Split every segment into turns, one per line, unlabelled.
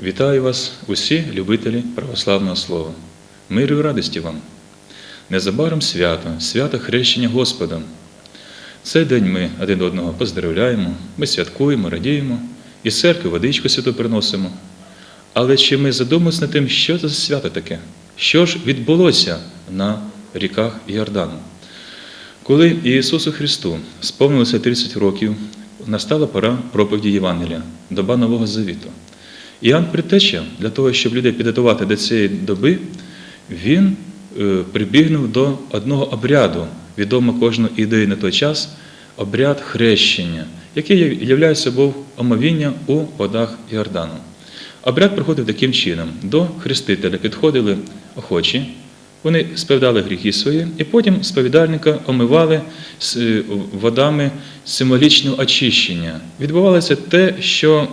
Вітаю вас, усі любителі православного слова. Миру і радості вам. Незабаром свято, свято хрещення Господа. Цей день ми один одного поздравляємо, ми святкуємо, радіємо, і церкви водичку святу приносимо. Але чи ми задумуємося над тим, що це за свято таке? Що ж відбулося на ріках Йордану? Коли Ісусу Христу сповнилося 30 років, настала пора проповіді Євангелія, доба Нового Завіту. Іоанн Предтеча, для того, щоб людей підготувати до цієї доби, він е, прибігнув до одного обряду, відомо кожного ідеї на той час, обряд хрещення, який являє собою омовіння у водах Йордану. Обряд проходив таким чином: до хрестителя підходили охочі, вони сповідали гріхи свої, і потім сповідальника омивали е, водами символічного очищення. Відбувалося те, що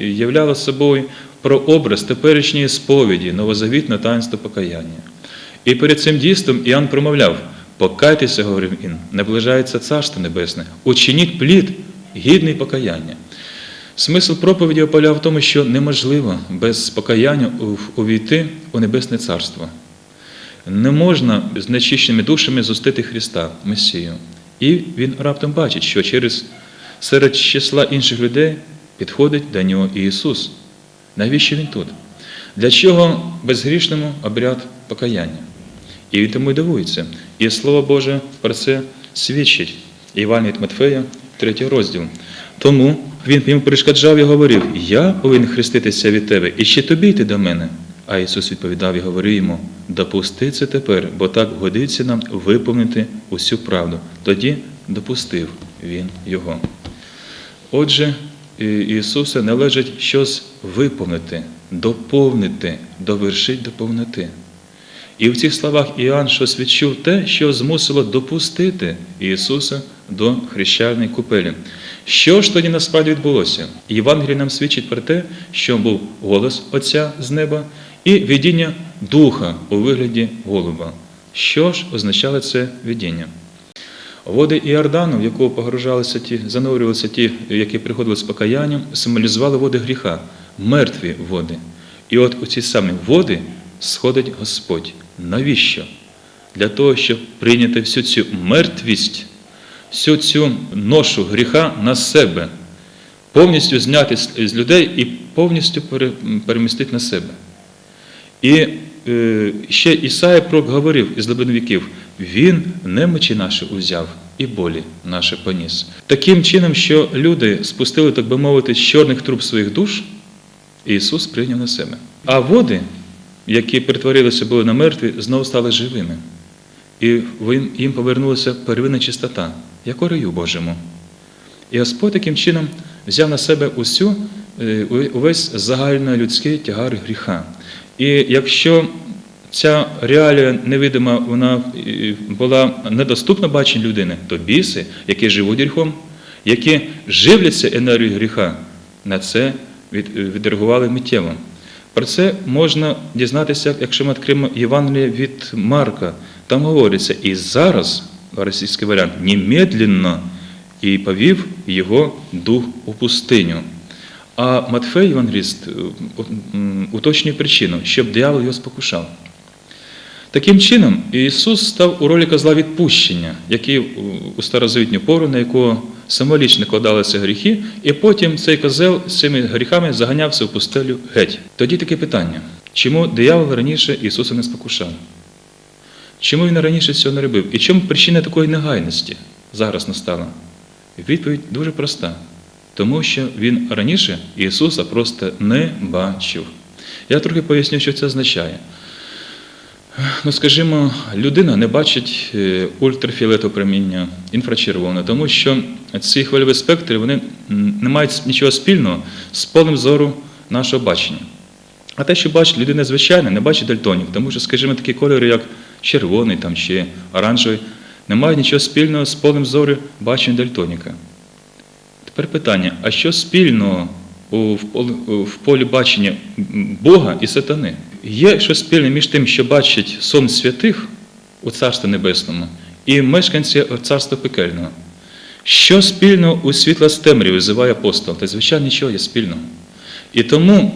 являло собою прообраз теперішньої сповіді, новозавітне таїнство покаяння. І перед цим дійством Іоанн промовляв: покайтеся, говорив він, наближається Царство Небесне, учиніть плід, гідний покаяння. Смисл проповіді поляв в тому, що неможливо без покаяння увійти у Небесне Царство. Не можна з нечищеними душами зустити Христа, Месію. І він раптом бачить, що через серед числа інших людей підходить до нього Ісус. Навіщо Він тут? Для чого безгрішному обряд покаяння? І він тому й дивується. І Слово Боже про це свідчить. Іван від Матфея, третій розділ. Тому він йому перешкоджав і говорив: Я повинен хреститися від тебе, і ще тобі йти до мене. А Ісус відповідав і говорив йому: допусти це тепер, бо так годиться нам виповнити усю правду. Тоді допустив Він його. Отже, Ісуса належить щось виповнити, доповнити, довершити до повноти. І в цих словах Іоанн щось відчув те, що змусило допустити Ісуса до хрещальної купелі. Що ж тоді насправді відбулося? Євангелій нам свідчить про те, що був голос Отця з неба і видіння Духа у вигляді голуба. Що ж означало це видіння? Води Іордану, в якого погружалися ті, занурювалися ті, які приходили з покаянням, символізували води гріха, мертві води. І от у ці самі води сходить Господь. Навіщо? Для того, щоб прийняти всю цю мертвість, всю цю ношу гріха на себе, повністю зняти з людей і повністю перемістити на себе. І е, ще Ісая пророк говорив із глибин віків, Він немочі наші узяв і болі наші поніс. Таким чином, що люди спустили, так би мовити, з чорних труб своїх душ, Ісус прийняв на себе. А води, які перетворилися були на мертві, знову стали живими. І їм повернулася первинна чистота, як у раю Божому. І Господь таким чином взяв на себе усю, увесь загальнолюдський тягар гріха. І якщо ця реалія невидима, вона була недоступна баченню людини, то біси, які живуть гріхом, які живляться енергією гріха, на це відреагували миттєво. Про це можна дізнатися, якщо ми відкриємо Євангеліє від Марка. Там говориться, і зараз, російський варіант, немедленно і повів його дух у пустиню. А Матфей, Євангеліст, уточнює причину, щоб диявол його спокушав. Таким чином, Ісус став у ролі козла відпущення, який у старозавітню пору, на якого символічно кладалися гріхи, і потім цей козел з цими гріхами заганявся в пустелю геть. Тоді таке питання: чому диявол раніше Ісуса не спокушав? Чому він раніше цього не робив? І чому причина такої негайності зараз настала? Відповідь дуже проста. Тому що він раніше Ісуса просто не бачив. Я трохи поясню, що це означає. Ну, скажімо, людина не бачить ультрафіолетове проміння, інфрачервоне, тому що ці хвильові спектри вони не мають нічого спільного з полем зору нашого бачення. А те, що бачить людина звичайна, не бачить дальтонів, тому що, скажімо, такі кольори, як червоний там, чи оранжевий, не мають нічого спільного з полем зору бачення дальтоніка. Тепер питання: а що спільного в полі бачення Бога і сатани? Є щось спільне між тим, що бачить сон святих у Царстві Небесному, і мешканці царства пекельного. Що спільного у світла з темрявою, визиває апостол? Та звичайно нічого є спільного. І тому,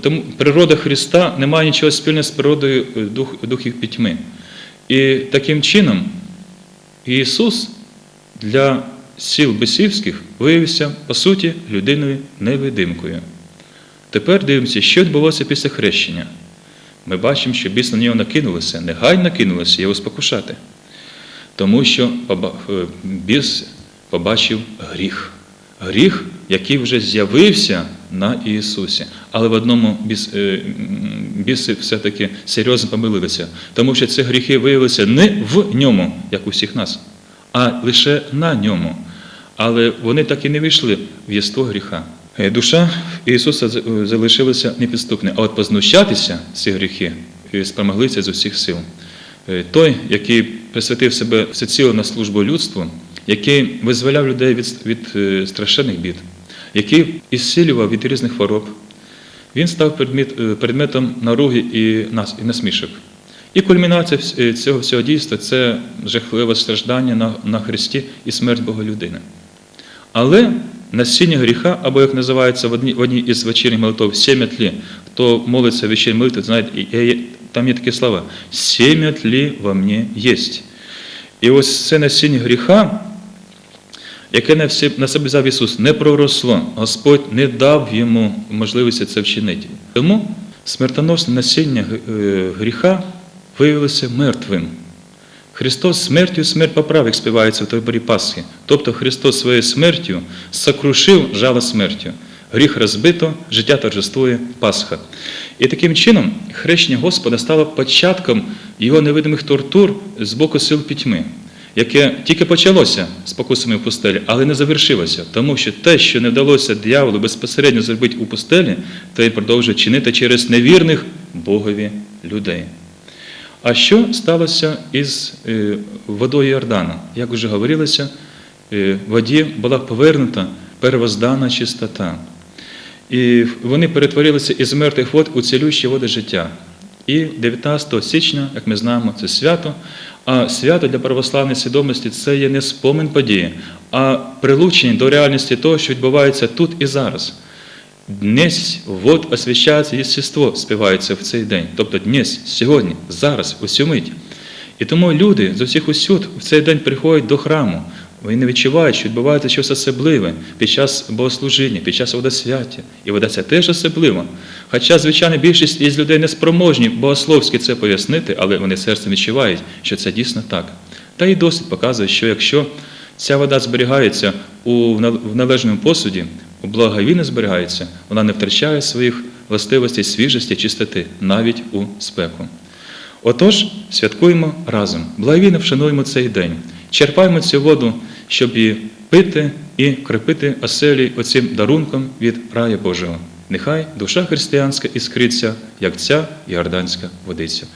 тому природа Христа не має нічого спільного з природою е, дух, духів пітьми. І таким чином Ісус для сіл бесівських виявився, по суті, людиною невидимкою. Тепер дивимося, що відбулося після хрещення. Ми бачимо, що біс на нього накинулося, негайно накинулося його спокушати. Тому що е, біс побачив гріх. Гріх, який вже з'явився на Ісусі. Але в одному біс, е, біси все-таки серйозно помилилися, тому що ці гріхи виявилися не в ньому, як у всіх нас, а лише на ньому. Але вони так і не вийшли в єство гріха. Е, Душа Ісуса е, залишилася непідступною, а от познущатися ці гріхи е, спромоглися з усіх сил. Той, який присвятив себе всеціло на службу людству, який визволяв людей від, від страшенних бід, який ісцілював від різних хвороб, він став предмет, предметом наруги і нас- і насмішок. І кульмінація цього всього дійства це жахливе страждання на, на Христі і смерть Бога людини. Але насіння гріха, або як називається в одній, в одній із вечірніх молитв, сім'я тлі. Хто молиться вечірній молитві, знаєте, там є такі слова: сім'я тлі во мені єсть. І ось це насіння гріха, яке на на себе взяв Ісус, не проросло. Господь не дав йому можливості це вчинити. Тому смертоносне насіння е, гріха виявилося мертвим. Христос смертю смерть поправ, як співається в Тоборі Пасхи. Тобто Христос своєю смертю сокрушив жало смертю. Гріх розбито, життя торжествує Пасха. І таким чином хрещення Господа стало початком його невидимих тортур з боку сил пітьми, яке тільки почалося з покусами в пустелі, але не завершилося, тому що те, що не вдалося дияволу безпосередньо зробити у пустелі, то він продовжує чинити через невірних Богові людей. А що сталося із е, водою Йордана? Як вже говорилося, е, воді була повернута первоздана чистота. І вони перетворилися із мертвих вод у цілющі води життя. І 19 січня, як ми знаємо, це свято. А свято для православної свідомості це є не спомин події, а прилучення до реальності того, що відбувається тут і зараз. Днесь вот освящається єстество, співається в цей день. Тобто днесь, сьогодні, зараз, усю мить. І тому люди з усіх усюд в цей день приходять до храму. Вони відчувають, що відбувається щось особливе під час богослужіння, під час водосвяття. І водосвяття теж особливо. Хоча, звичайно, більшість із людей не спроможні богословськи це пояснити, але вони серцем відчувають, що це дійсно так. Та і досвід показує, що якщо ця вода зберігається у належному посуді, у благовійно зберігається, вона не втрачає своїх властивостей свіжості, чистоти, навіть у спеку. Отож, святкуємо разом, благовійно вшануємо цей день, черпаємо цю воду, щоб її пити і крепити оселі оцим дарунком від рая Божого. Нехай душа християнська іскриться, як ця іорданська водиця.